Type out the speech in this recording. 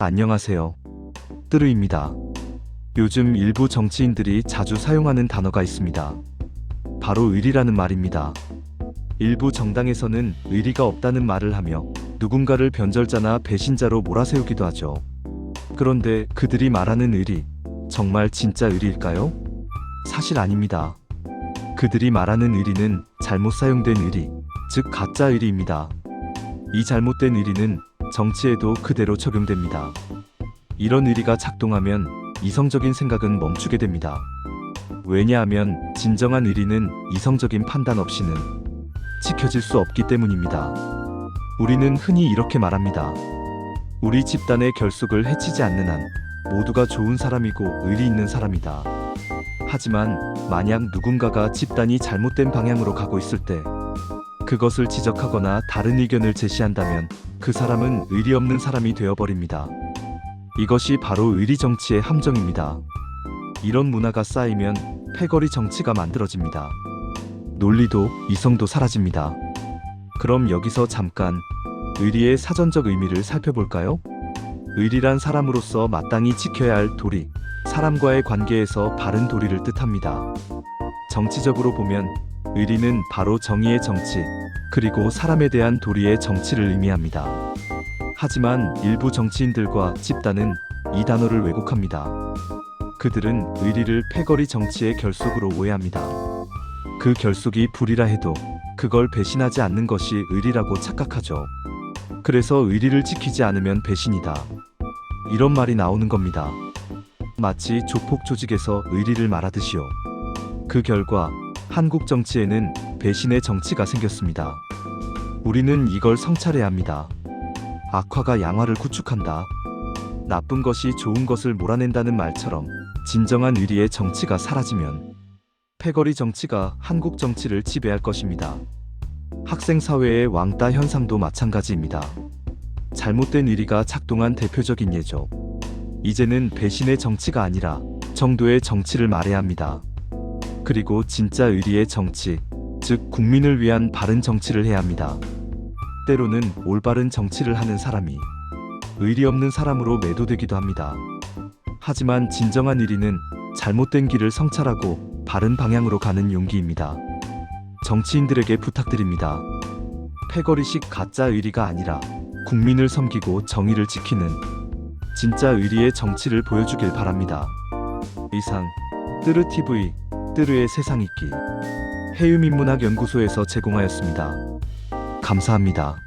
안녕하세요. 뜨르입니다. 요즘 일부 정치인들이 자주 사용하는 단어가 있습니다. 바로 의리라는 말입니다. 일부 정당에서는 의리가 없다는 말을 하며 누군가를 변절자나 배신자로 몰아세우기도 하죠. 그런데 그들이 말하는 의리, 정말 진짜 의리일까요? 사실 아닙니다. 그들이 말하는 의리는 잘못 사용된 의리, 즉 가짜 의리입니다. 이 잘못된 의리는 정치에도 그대로 적용됩니다. 이런 의리가 작동하면 이성적인 생각은 멈추게 됩니다. 왜냐하면 진정한 의리는 이성적인 판단 없이는 지켜질 수 없기 때문입니다. 우리는 흔히 이렇게 말합니다. 우리 집단의 결속을 해치지 않는 한 모두가 좋은 사람이고 의리 있는 사람이다. 하지만 만약 누군가가 집단이 잘못된 방향으로 가고 있을 때 그것을 지적하거나 다른 의견을 제시한다면 그 사람은 의리 없는 사람이 되어버립니다. 이것이 바로 의리 정치의 함정입니다. 이런 문화가 쌓이면 패거리 정치가 만들어집니다. 논리도 이성도 사라집니다. 그럼 여기서 잠깐 의리의 사전적 의미를 살펴볼까요? 의리란 사람으로서 마땅히 지켜야 할 도리, 사람과의 관계에서 바른 도리를 뜻합니다. 정치적으로 보면 의리는 바로 정의의 정치, 그리고 사람에 대한 도리의 정치를 의미합니다. 하지만 일부 정치인들과 집단은 이 단어를 왜곡합니다. 그들은 의리를 패거리 정치의 결속으로 오해합니다. 그 결속이 불이라 해도 그걸 배신하지 않는 것이 의리라고 착각하죠. 그래서 의리를 지키지 않으면 배신이다. 이런 말이 나오는 겁니다. 마치 조폭 조직에서 의리를 말하듯이요. 그 결과 한국 정치에는 배신의 정치가 생겼습니다. 우리는 이걸 성찰해야 합니다. 악화가 양화를 구축한다. 나쁜 것이 좋은 것을 몰아낸다는 말처럼 진정한 의리의 정치가 사라지면 패거리 정치가 한국 정치를 지배할 것입니다. 학생 사회의 왕따 현상도 마찬가지입니다. 잘못된 의리가 작동한 대표적인 예죠. 이제는 배신의 정치가 아니라 정도의 정치를 말해야 합니다. 그리고 진짜 의리의 정치, 즉 국민을 위한 바른 정치를 해야 합니다. 때로는 올바른 정치를 하는 사람이 의리 없는 사람으로 매도되기도 합니다. 하지만 진정한 의리는 잘못된 길을 성찰하고 바른 방향으로 가는 용기입니다. 정치인들에게 부탁드립니다. 패거리식 가짜 의리가 아니라 국민을 섬기고 정의를 지키는 진짜 의리의 정치를 보여주길 바랍니다. 이상 뜨르TV 뜨르의 세상 있기 해유민문학연구소에서 제공하였습니다. 감사합니다.